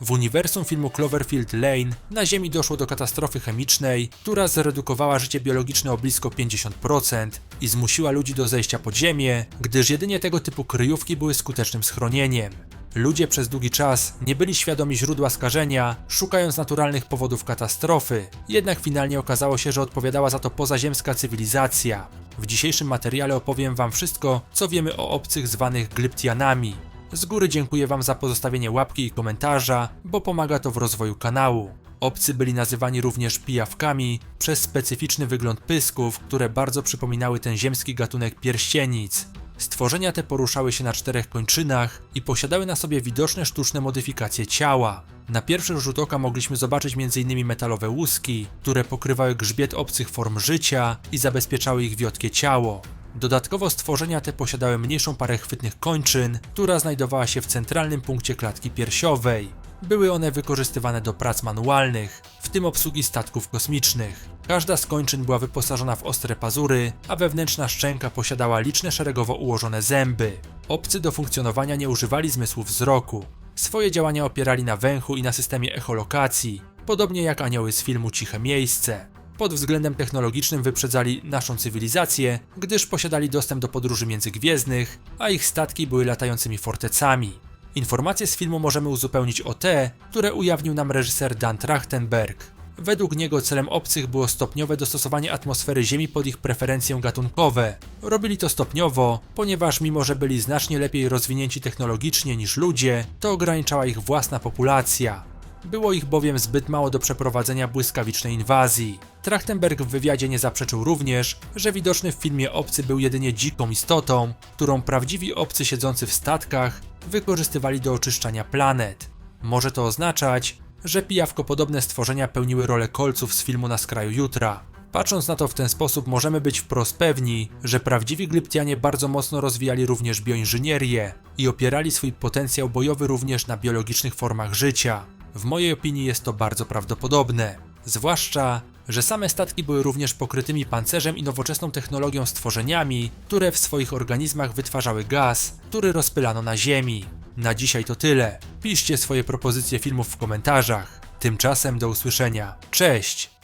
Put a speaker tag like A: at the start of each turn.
A: W uniwersum filmu Cloverfield Lane na Ziemi doszło do katastrofy chemicznej, która zredukowała życie biologiczne o blisko 50% i zmusiła ludzi do zejścia pod ziemię, gdyż jedynie tego typu kryjówki były skutecznym schronieniem. Ludzie przez długi czas nie byli świadomi źródła skażenia, szukając naturalnych powodów katastrofy, jednak finalnie okazało się, że odpowiadała za to pozaziemska cywilizacja. W dzisiejszym materiale opowiem Wam wszystko, co wiemy o obcych zwanych Glyptianami. Z góry dziękuję Wam za pozostawienie łapki i komentarza, bo pomaga to w rozwoju kanału. Obcy byli nazywani również pijawkami przez specyficzny wygląd pysków, które bardzo przypominały ten ziemski gatunek pierścienic. Stworzenia te poruszały się na czterech kończynach i posiadały na sobie widoczne sztuczne modyfikacje ciała. Na pierwszy rzut oka mogliśmy zobaczyć m.in. metalowe łuski, które pokrywały grzbiet obcych form życia i zabezpieczały ich wiotkie ciało. Dodatkowo stworzenia te posiadały mniejszą parę chwytnych kończyn, która znajdowała się w centralnym punkcie klatki piersiowej. Były one wykorzystywane do prac manualnych, w tym obsługi statków kosmicznych. Każda z kończyn była wyposażona w ostre pazury, a wewnętrzna szczęka posiadała liczne szeregowo ułożone zęby. Obcy do funkcjonowania nie używali zmysłów wzroku. Swoje działania opierali na węchu i na systemie echolokacji, podobnie jak anioły z filmu Ciche Miejsce. Pod względem technologicznym wyprzedzali naszą cywilizację, gdyż posiadali dostęp do podróży międzygwiezdnych, a ich statki były latającymi fortecami. Informacje z filmu możemy uzupełnić o te, które ujawnił nam reżyser Dan Trachtenberg. Według niego celem obcych było stopniowe dostosowanie atmosfery Ziemi pod ich preferencje gatunkowe. Robili to stopniowo, ponieważ mimo że byli znacznie lepiej rozwinięci technologicznie niż ludzie, to ograniczała ich własna populacja. Było ich bowiem zbyt mało do przeprowadzenia błyskawicznej inwazji. Trachtenberg w wywiadzie nie zaprzeczył również, że widoczny w filmie obcy był jedynie dziką istotą, którą prawdziwi obcy siedzący w statkach wykorzystywali do oczyszczania planet. Może to oznaczać, że pijawkopodobne stworzenia pełniły rolę kolców z filmu Na skraju jutra. Patrząc na to w ten sposób, możemy być wprost pewni, że prawdziwi Glyptianie bardzo mocno rozwijali również bioinżynierię i opierali swój potencjał bojowy również na biologicznych formach życia. W mojej opinii jest to bardzo prawdopodobne. Zwłaszcza, że same statki były również pokrytymi pancerzem i nowoczesną technologią stworzeniami, które w swoich organizmach wytwarzały gaz, który rozpylano na Ziemi. Na dzisiaj to tyle. Piszcie swoje propozycje filmów w komentarzach. Tymczasem do usłyszenia. Cześć!